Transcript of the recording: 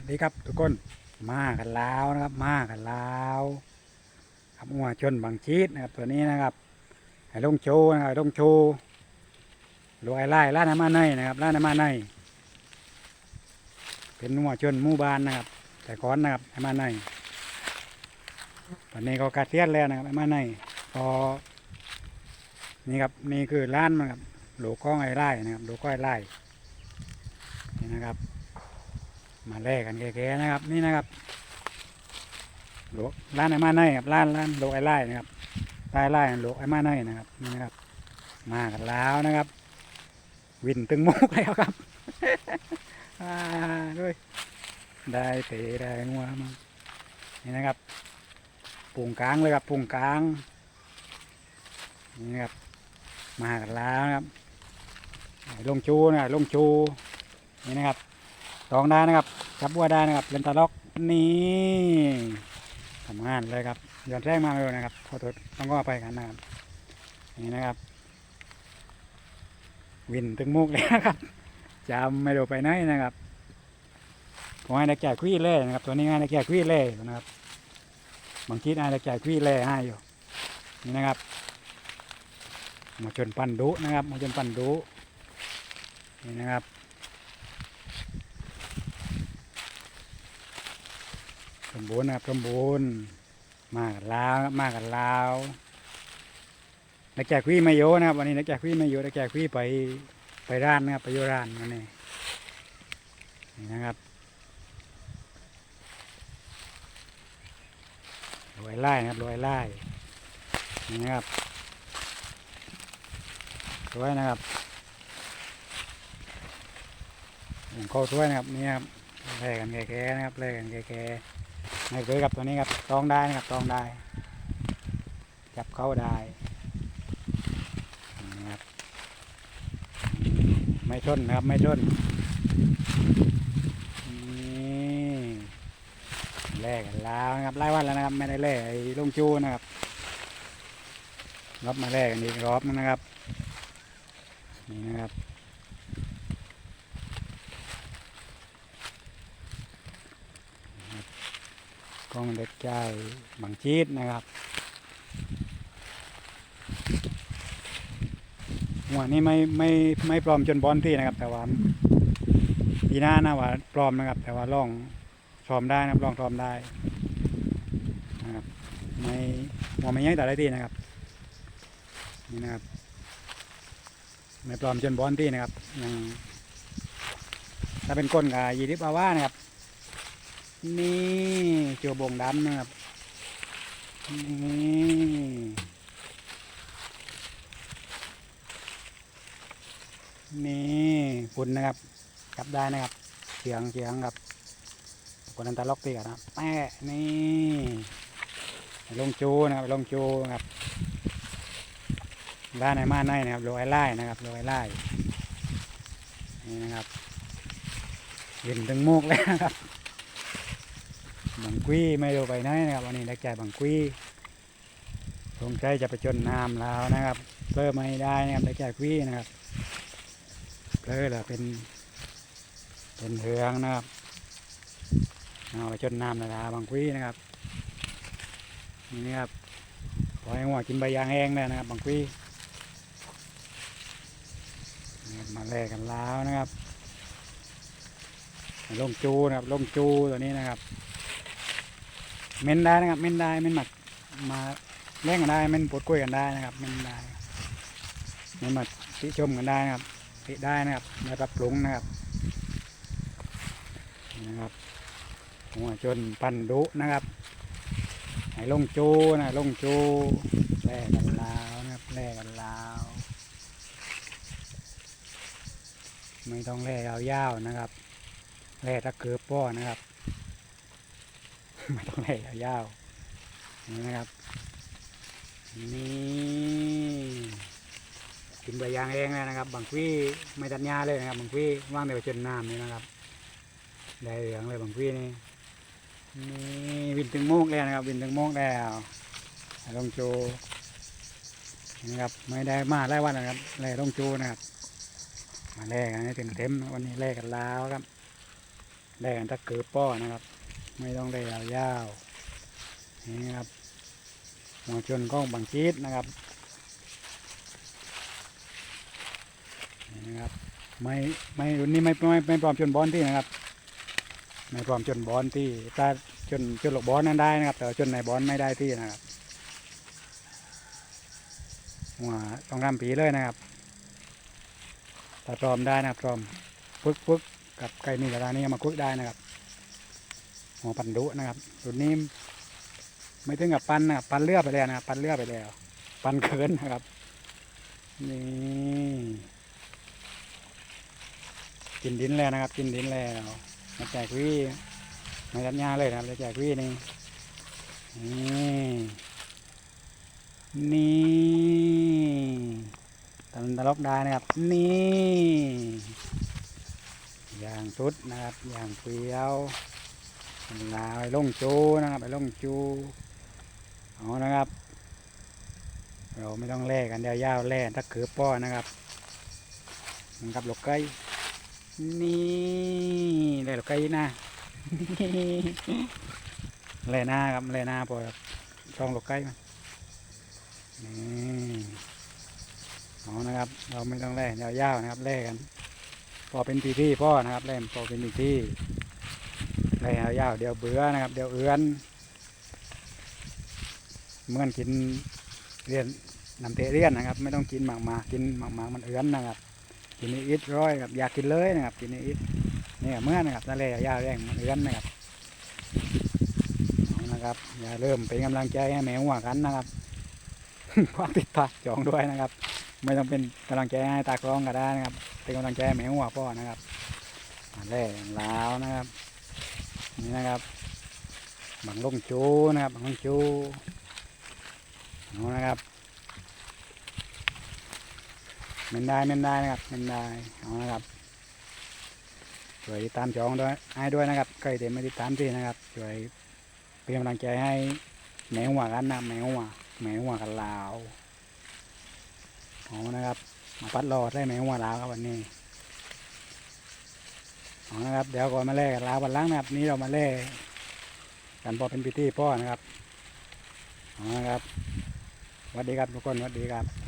วัสดีครับทุกคนมากันแล้วนะครับ มากันแล้วครับหัวชนบางชีดนะครับตัวนี้นะครับไอ้ลงโชนะครับไอ้ลงโชรวยไล่ร้านน้ำมันในนะครับร้านน้ำมันในเป็นหัวชนมู่บ้านนะครับ แต่ก้อนนะครับไอ้มาในวันนี้ก็กาเทียนแล้วนะครับไอ้มาในพอนี่ครับนี่คือร้านมันครับโหลก้องไอ้ไล่นะครับโหลก้องไอ้ไล่นี่นะครับ มาแลกกันแก่ๆนะครับ นี่นะครับโลร้านไอ้มาในครับร้านร้านโลไอ้ไล่นะครับใต้ไล่โลไอ้มาในนะครับนี่นะครับ มากันแล้วนะครับ วินตึงมุกแล้วครับด้วยได้เตะได้งัวมานี่นะครับปุ่งกลางเลยครับปุ่งกลางนี่นะครับมากันแล้วนะครับลงจูนะลงจูนี่นะครับ ลองได้นะครับจับบัวได้นะครับเลนตาล็อกนี่ทำงานเลยครับย้อนแรงมากเลยนะครับขอโทษต้องก็ไปกันนะครับนี่นะครับ วินตึงมุกเลยนะครับจำไม่ดูไปไหนนะครับผมให้นักแก่คุยเล่นะครับ ตัวนี้ให้นักแก่คุยเล่นะครับบางทีให้นักแก่คุยเล่ให้อยู่นี่นะครับมาจนปันดุนะครับมาจนปันดุนี่นะครับ ส มบูรณ์นะครับสมบูรณ์มากันลาวมากันลาวนักแจกวี่ไม่โยนะครับวันนี้นักแจกวี่ไม่โยนักแจกวี่ไปไปร้านนะครับไปโยร้านวันนี้นี่นะครับรวยไล่นะครับรวยไล่นี่นะครับสวยนะครับผมเข้าสวยนะครับนี่ครับแลกกันแก่ๆนะครับแลกกันแก่ๆ ไม่เคยกับตัวนี้ครับตองได้นะครับตองได้ จับเข้าได้นี่ครับไม่ชนนะครับไม่ชนนี่แลกกันแล้วนะครับไล่วันแล้วนะครับ ไม่ได้แลกไอ้ลงจูนะครับรอบมาแลกกันอีกรอบนะครับนี่นะครับ กล้องเด็กใจบางชีดนะครับหัวนี้ไม่ไม่ไม่ปลอมจนบอลที่นะครับ แต่ว่าปีหน้านะว่าปลอมนะครับ แต่ว่าลองซ้อมได้นะครับลองซ้อมได้นะครับไม่หัวไม่ยังแต่ได้ที่นะครับนี่นะครับไม่ปลอมจนบอลที่นะครับยังถ้าเป็นก้นกับยีริบอาว่านะครับ นี่เจียวบงดำนะครับ นี่นี่ฝุ่นนะครับ จับได้นะครับเสียงเสียงครับคนนันตาล็อกตีกันนะแปะนี่ลงจูนะครับลงจูนะครับด้านในม่านในนะครับโรยไล่นะครับโรยไล่นี่นะครับเห็นถึงโมกแล้วครับ บางกุ้ยไม่รู้ไปไหนนะครับวันนี้นักจ่บางกุ้ยสงใจจะไปจนน้ำแล้วนะครับเพิ่มไม่ได้นะครับนักจ่กุ้ยนะครับเพิ่ละเป็น เป็นเหืองนะครับเอาไปจนน้ำแล้วบางกุ้ยนะครับนี่นะครับปล่อยให้หัวกินใบยางแห้งเลยนะครับบางกุ้ยมาแลกกันแล้วนะครับลงจูนะครับลงจูตัวนี้นะครับ เม้นได้นะครับ เม้นได้เม้นหมักมาเล่นกันได้เม้นปวดกล้วยกันได้นะครับ เม้นได้เม้นมาติชมกันได้นะครับติได้นะครับมาปรับปรุงนะครับนะครับหัวจนปันดุนะครับให้ลงจูนะลงจูแลกกันลาวนะครับแลกกันลาวไม่ต้องแลกยาวๆนะครับแลกตะเกือบป้อนะครับ ไม่ต้องให้ยาวๆนี่นะครับ นี่กินใบยางเองเลยนะครับ บางพี่ไม่ตัดหญ้าเลยนะครับ บางพี่ว่างแต่จนน้ำนี่นะครับได้เหลืองเลยบางพี่นี่นี่วินถึงโมกแล้วนะครับ วินถึงโมกแล้วลงโจนี่นะครับไม่ได้มาได้วันนะครับแล่ลงโจนะครับมาแลกกันให้เต็มเต็มวันนี้แลกกันแล้วครับแล่กันตะเกือป้อนะครับ ไม่ต้องได้ยาวๆนี่ครับ หัวชนกล้องบังชีดนะครับนี่นะครับ ไม่ไม่รุ่นนี้ไม่ไม่ไม่ปลอมชนบอลที่นะครับ ไม่ปลอมชนบอลที่ถ้าชนชนหลกบอลนั้นได้นะครับ แต่ชนในบอลไม่ได้ที่นะครับหัวต้องรำปีเลยนะครับถ้าปลอมได้นะครับปลอมปึ๊กปึ๊กกับไก่มีกระดานี้มาคุกได้นะครับ หัวปันดุนะครับรุ่นนี้ไม่ถึงกับปันนะปันเลือไปแล้วนะปันเลือไปแล้ว ปันเขินนะครับนี่กินดินแล้วนะครับ กินดินแล้วมาแจกวี่มาจัดงาเลยนะครับมาแจกวี่นี่นี่นี่ตะลนตะลกได้นะครับ นี่อย่างสุดนะครับ อย่างเปรี้ยว ลาไปลงจูนะครับไปลงจูเอานะครับ เราไม่ต้องแล่กันยาวๆแล่ถ้าเขือป้อนะครับมันกับหลกไก่นี่แล่ลูกไก่นะแล่หน้าครับแล่หน้าพอช่องหลกไก่มันนี่เอานะครับ เราไม่ต้องแล่ยาวๆนะครับแล่กันพอเป็นปีที่พ่อนะครับแล่พอเป็นปีที่ ไล่ยาวเดี๋ยวเบื่อนะครับ เดี๋ยวเอื้อนเมื่อนกินเรียนน้ำเตะเรียนนะครับ ไม่ต้องกินหมากมากินหมากมามันเอื้อนนะครับ กินอิดร้อยครับอยากกินเลยนะครับ กินอิดนี่เมื่อนะครับนั่นแหลยาวแรงเอื้อนนะครับนะครับ อย่าเริ่มเป็นกำลังใจให้แมวหัวกันนะครับฝากติดตามจองด้วยนะครับ ไม่ต้องเป็นกำลังใจให้ตากล้องก็ได้นะครับ เป็นกำลังใจให้แมวหัวพ่อนะครับอันแรกลาวนะครับ นี่นะครับบังลงจูนะครับบังลงจูเอานะครับเมนได้เมนได้นะครับเมนได้เอานะครับช่วยติดตามจองด้วยให้ด้วยนะครับใครเด็ไม่ติดตามที่นะครับช่วยเป็นกำลังใจให้แมวหัวกันนะแมวหัวแมวหัวกันลาวเอานะครับ มาปัดรอดได้แมวหัวลาวครับวันนี้ นะครับ เดี๋ยวก่อนมาแล่กันลาวันล้างนะครับ นี้เรามาแล่กันพอเป็นพิธีพ่อนะครับเอนะครับสวัสดีครับทุกคนสวัสดีครับ